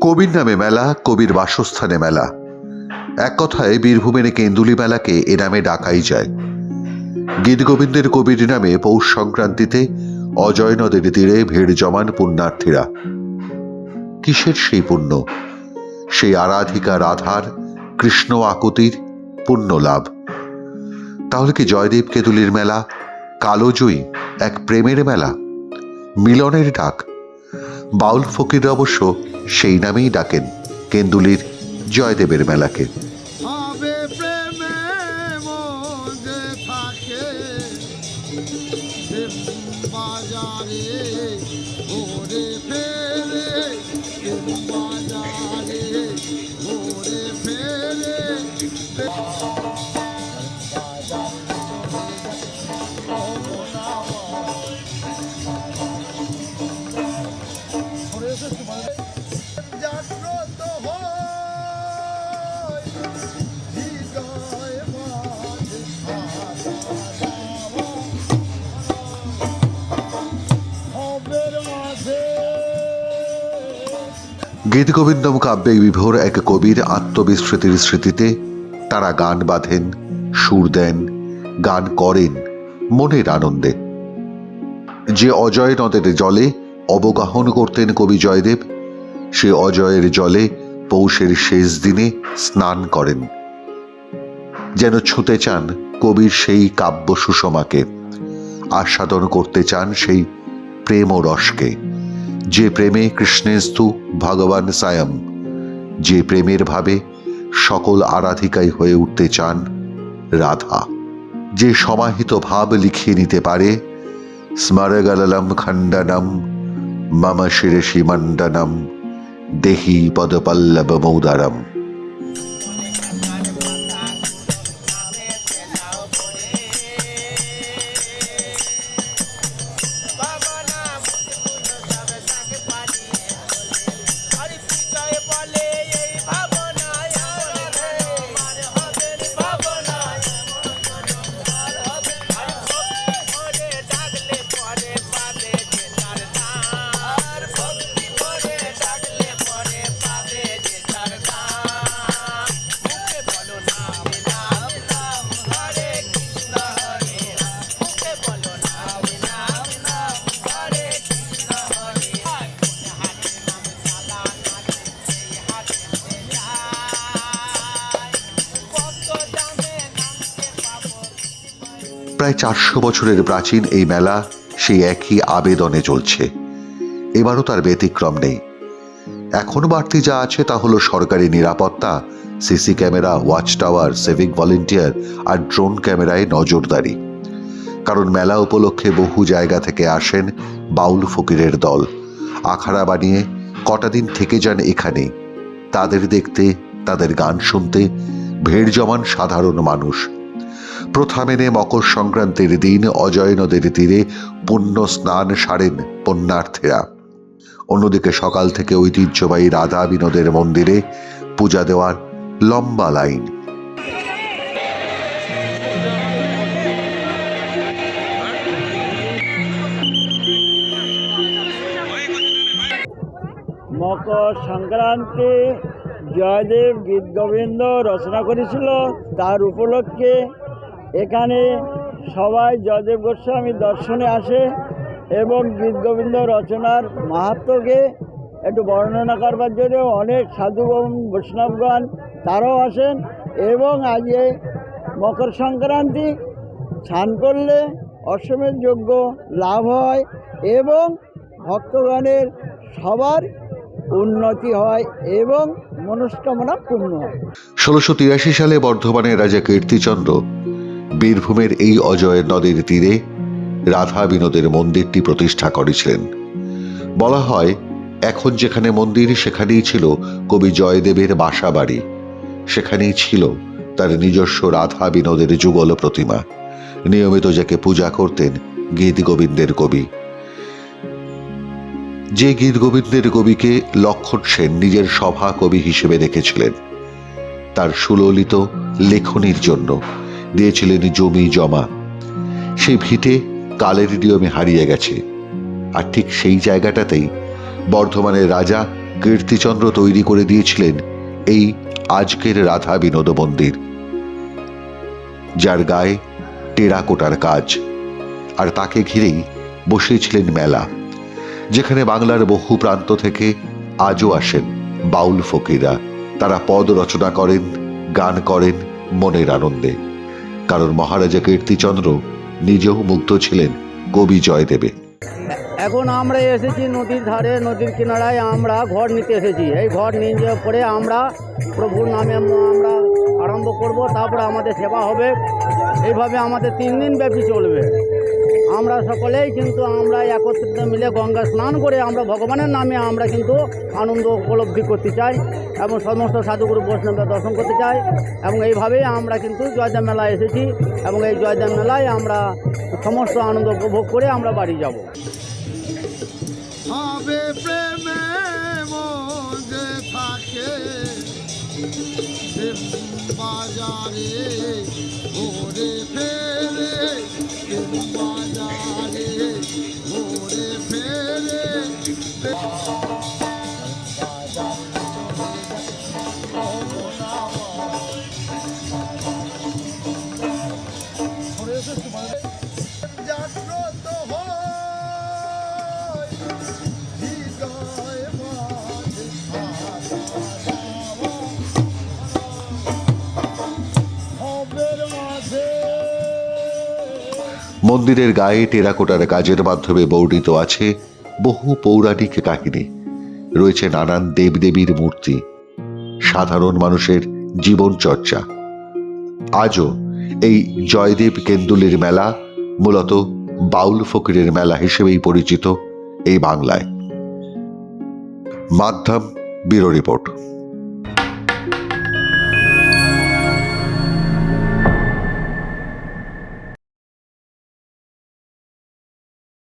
কবির নামে মেলা, কবির বাসস্থানে মেলা। এক কথায় বীরভূমের কেন্দুলি মেলাকে এ নামে ডাকাই যায়। গীত গোবিন্দের কবির নামে পৌষ সংক্রান্তিতে অজয় নদের তীরে ভিড় জমান পুণ্যার্থীরা। কিসের সেই পুণ্য? সেই আরাধিকা রাধার কৃষ্ণ আকুতির পুণ্য লাভ। তাহলে কি জয়দেব কেতুলির মেলা, কালোজয়ী এক প্রেমের মেলা, মিলনের ডাক? বাউল ফকির অবশ্য সেই নামেই ডাকেন কেন্দুলির জয়দেবের মেলাকে। হবে প্রেমে গীত গোবিন্দম কাব্যে বিভোর এক কবির আত্মবিস্মৃতির স্মৃতিতে তারা গান বাঁধেন, সুর দেন, গান করেন মনের আনন্দে। যে অজয় নদের জলে অবগাহন করতেন কবি জয়দেব, সে অজয়ের জলে পৌষের শেষ দিনে স্নান করেন। যেন ছুঁতে চান কবির সেই কাব্য সুষমাকে আস্বাদন করতে চান সেই প্রেম রসকে যে প্রেমে কৃষ্ণেস্তু ভগবান সায়ম যে প্রেমের ভাবে সকল আরাধিকাই হয়ে উঠতে চান রাধা। যে সমাহিত ভাব লিখিয়ে নিতে পারে স্মারগালাম খণ্ডনম, মম শিরসি মণ্ডনম, দেহি পদপল্লব মৌদারম। প্রায় চারশো বছরের প্রাচীন এই মেলা সেই একই আবেদনে চলছে। এবারও তার ব্যতিক্রম নেই। এখন বাড়তি যা আছে তা হলো সরকারি নিরাপত্তা, CC camera watch tower civic volunteer আর ড্রোন ক্যামেরায় নজরদারি। কারণ মেলা উপলক্ষে বহু জায়গা থেকে আসেন বাউল ফকিরের দল। আখাড়া বানিয়ে কটা দিন থেকে যান এখানে। তাদের দেখতে, তাদের গান শুনতে, ভিড় জমান সাধারণ মানুষ। প্রথা মেনে মকর সংক্রান্তির দিন অজয় নদের তীরে পুণ্য স্নান সারেন পুণ্যার্থীরা। অন্যদিকে সকাল থেকে ঐতিহ্যবাহী রাধা বিনোদের মন্দিরে পূজা দেওয়ার লম্বা লাইন। মকর সংক্রান্তি, জয়দেব, গীত গোবিন্দ রচনা করেছিল তার উপলক্ষে এখানে সবাই জয়দেব গোস্বামী দর্শনে আসে এবং গীত গোবিন্দ রচনার মাহাত্মকে একটু বর্ণনা করবার জন্য অনেক সাধুগণ বৈষ্ণবগণ তারাও আসেন এবং আজকে মকর সংক্রান্তি স্নান করলে অশ্বমের যোগ্য লাভ হয় এবং ভক্তগণের সবার উন্নতি হয় এবং মনস্কামনা পূর্ণ হয়। ষোলোশো তিরাশি সালে বর্ধমানের রাজা কীর্তিচন্দ্র বীরভূমের এই অজয় নদীর তীরে রাধা বিনোদের মন্দিরটি প্রতিষ্ঠা করেছিলেন। বলা হয়, এখন যেখানে মন্দির, সেখানেই ছিল কবি জয়দেবের বাসা বাড়ি সেখানেই ছিল তার নিজস্ব রাধা বিনোদের যুগল প্রতিমা। নিয়মিত যাকে পূজা করতেন গীত গোবিন্দের কবি। যে গীত গোবিন্দের কবিকে লক্ষণ সেন নিজের সভা কবি হিসেবে রেখেছিলেন তার সুললিত লেখনির জন্য। দিয়েছিলেন জমি জমা। সেই ভিটে কালের নিয়মে হারিয়ে গেছে। আর ঠিক সেই জায়গাটাতেই বর্ধমানের রাজা কীর্তিচন্দ্র তৈরি করে দিয়েছিলেন এই আজকের রাধা বিনোদ মন্দির, যার গায়ে টেরাকোটার কাজ। আর তাকে ঘিরেই বসেছিলেন মেলা, যেখানে বাংলার বহু প্রান্ত থেকে আজও আসেন বাউল ফকিরা তারা পদ রচনা করেন, গান করেন মনের আনন্দে। কারণ মহারাজা কীর্তিচন্দ্র নিজেও মুগ্ধ ছিলেন কবি জয়দেবে। এখন আমরা এসেছি নদীর ধারে, নদীর কিনারায় আমরা ঘর নিতে এসেছি। এই ঘর নিয়ে পরে আমরা প্রভুর নামে আমরা আরম্ভ করব, তারপরে আমাদের সেবা হবে। এইভাবে আমাদের তিন দিন ব্যাপী চলবে। আমরা সকলেই কিন্তু আমরা একত্রিত মিলে গঙ্গা স্নান করে আমরা ভগবানের নামে আমরা কিন্তু আনন্দ উপলব্ধি করতে চাই এবং সমস্ত সাধুগুরু বৈষ্ণবদের দর্শন করতে চাই এবং এইভাবেই আমরা কিন্তু জয়দেব মেলায় এসেছি এবং এই জয়দেব মেলায় আমরা সমস্ত আনন্দ উপভোগ করে আমরা বাড়ি যাব। বাজারে ভোরে ফেরে বাজারে। মন্দিরের গায়ে টেরাকোটার কাজের মাধ্যমে বর্ণিত আছে বহু পৌরাণিক কাহিনী। রয়েছে নানান দেবদেবীর মূর্তি, সাধারণ মানুষের জীবন চর্চা আজও এই জয়দেব কেন্দুলির মেলা মূলত বাউল ফকিরের মেলা হিসেবেই পরিচিত এই বাংলায়। মাধ্যম ব্যুরো রিপোর্ট।